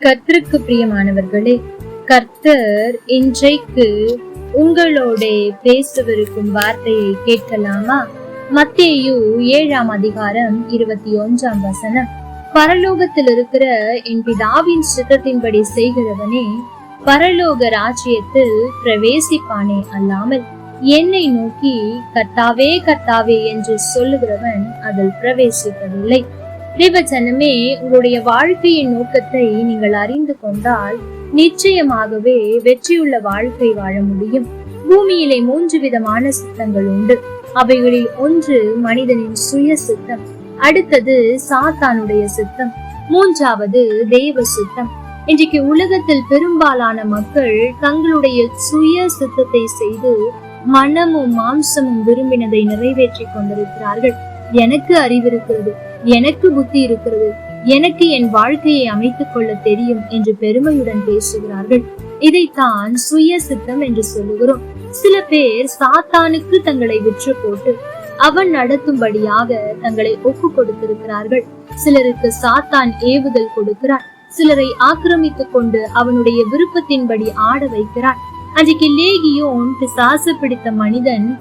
கர்த்தருக்கு பிரியமானவர்களே கர்த்தர் இன்றைக்கு உங்களோட பேசவிருக்கும் வார்த்தையை கேட்கலாமா? மத்தேயு ஏழாம் அதிகாரம் இருபத்தி ஒன்றாம் வசனம். பரலோகத்தில் இருக்கிற என் பிதாவின் சித்தத்தின்படி செய்கிறவனே பரலோக ராஜ்யத்தில் பிரவேசிப்பானே அல்லாமல் என்னை நோக்கி கர்த்தாவே கர்த்தாவே என்று சொல்லுகிறவன் அதில் பிரவேசிப்பதில்லை. தேவஜனமே உங்களுடைய வாழ்க்கையின் நோக்கத்தை நீங்கள் அறிந்து கொண்டால் நிச்சயமாகவே வெற்றியுள்ள வாழ்க்கை வாழ முடியும். பூமியிலே மூன்று விதமான சித்தங்கள் உண்டு. அவைகளில் ஒன்று மனிதனின் சுய சித்தம் அடுத்தது சாத்தானுடைய சித்தம் மூன்றாவது தெய்வ சித்தம். இன்றைக்கு உலகத்தில் பெரும்பாலான மக்கள் தங்களுடைய சுய சித்தத்தை செய்து மனமும் மாம்சமும் விரும்பினதை நிறைவேற்றி கொண்டிருக்கிறார்கள். எனக்கு அறிவிருக்கிறது எனக்கு புத்தி இருக்கிறது. எனக்கு என் வாழ்க்கையை அமைத்துக் கொள்ள தெரியும் என்று பெருமையுடன் பேசுகிறார்கள். இதைத்தான் சுய சித்தம் என்று சொல்லுகிறோம். சில பேர் சாத்தானுக்கு தங்களை விற்று போட்டு அவன் நடத்தும்படியாக தங்களை ஒப்பு கொடுத்திருக்கிறார்கள். சிலருக்கு சாத்தான் ஏவுதல் கொடுக்கிறார். சிலரை ஆக்கிரமித்துக் கொண்டு அவனுடைய விருப்பத்தின்படி ஆட வைக்கிறான் அன்றைக்கு லேகியோன் பிசாசு பிடித்த மனிதன்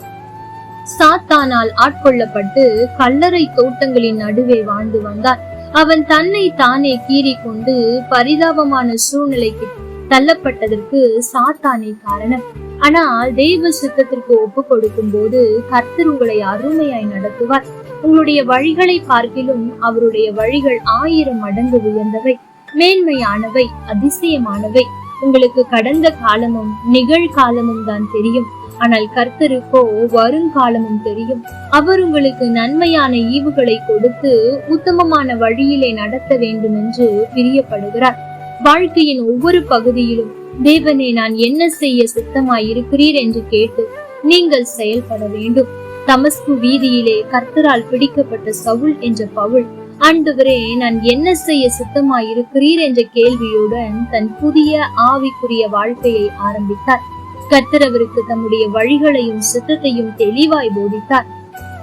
சாத்தானால் ஆட்கொள்ளப்பட்டு கல்லறை தோட்டங்களின் நடுவே வாழ்ந்து வந்தார். அவன் தன்னை தானே கீறி கொண்டு பரிதாபமான சூழ்நிலைக்கு தள்ளப்பட்டதற்கு சாத்தானே காரணம். ஆனால் தெய்வ சித்தத்திற்கு ஒப்பு கொடுக்கும் போது கர்த்தர் உங்களை அருமையாய் நடத்துவார். உங்களுடைய வழிகளை பார்க்கிலும் அவருடைய வழிகள் ஆயிரம் மடங்கு உயர்ந்தவை. மேன்மையானவை அதிசயமானவை. உங்களுக்கு கடந்த காலமும் நிகழ்காலமும் தான் தெரியும். ஆனால் கர்த்தருக்கோ வருங்காலமும் தெரியும். அவர் உங்களுக்கு நன்மையான ஈவுகளை கொடுத்து உத்தமமான வழியிலே நடத்த வேண்டும் என்று பிரியப்படுகிறார். வாழ்க்கையின் ஒவ்வொரு பகுதியிலும் தேவனே நான் என்ன செய்ய சித்தமாய் இருக்கிறீர் என்று கேட்டு நீங்கள் செயல்பட வேண்டும். தமஸ்கு வீதியிலே கர்த்தரால் பிடிக்கப்பட்ட சவுல் என்ற பவுல் ஆண்டவரே நான் என்ன செய்ய சித்தமாய் இருக்கிறீர் என்ற கேள்வியுடன் தன் புதிய ஆவிக்குரிய வாழ்க்கையை ஆரம்பித்தார். கர்த்தர் அவருக்கு தம்முடைய வழிகளையும் சித்தத்தையும் தெளிவாய் போதித்தார்.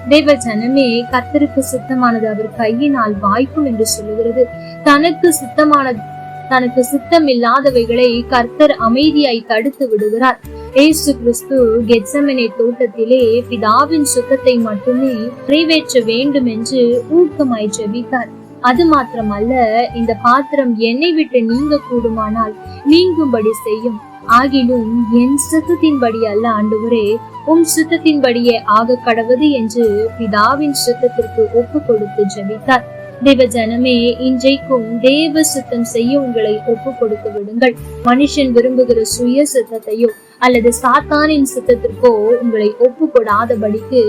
தேவ ஜனமே கத்தருக்கு சித்தமானது அவர் கையினால் வாய்க்கும் என்று சொல்லுகிறது. தனக்கு சித்தமானது தனக்கு சித்தம் இல்லாதவைகளை கர்த்தர் அமைதியாய் தடுத்து விடுகிறார். ஏசு கிறிஸ்து கெட்சமனை தோட்டத்திலே பிதாவின் சுத்தத்தை மட்டுமே நிறைவேற்ற வேண்டும் என்று ஊக்கமாய் ஜெபித்தார். அது மாத்திரமல்ல இந்த பாத்திரம் என்னை விட்டு நீங்க கூடுமானால் நீங்கும்படி செய்யும். ஆகிலும் என் சித்தத்தின்படி அல்ல ஆண்டவரே. உம் சித்தத்தின்படியே ஆக கடவுது என்று பிதாவின் சித்தத்திற்கு ஒப்பு கொடுத்து ஜெபித்தார். தேவ ஜனமே இன்றைக்கும் தேவ சித்தம் செய்ய உங்களை ஒப்பு கொடுத்து விடுங்கள். மனுஷன் விரும்புகிற சுய சித்தத்தையோ அல்லது சாத்தானின் சித்தத்திற்கோ உங்களை ஒப்பு கொடாதபடிக்கு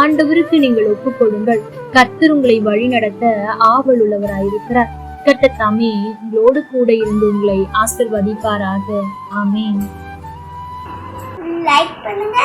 ஆண்டவருக்கு நீங்கள் ஒப்பு கொடுங்கள். கர்த்தர் உங்களை வழிநடத்த ஆவல் உள்ளவராயிருக்கிறார் கட்டத்தாமே உங்களோடு கூட இருந்து உங்களை ஆசிர்வதிப்பாராக. ஆமேன். லைக் பண்ணுங்க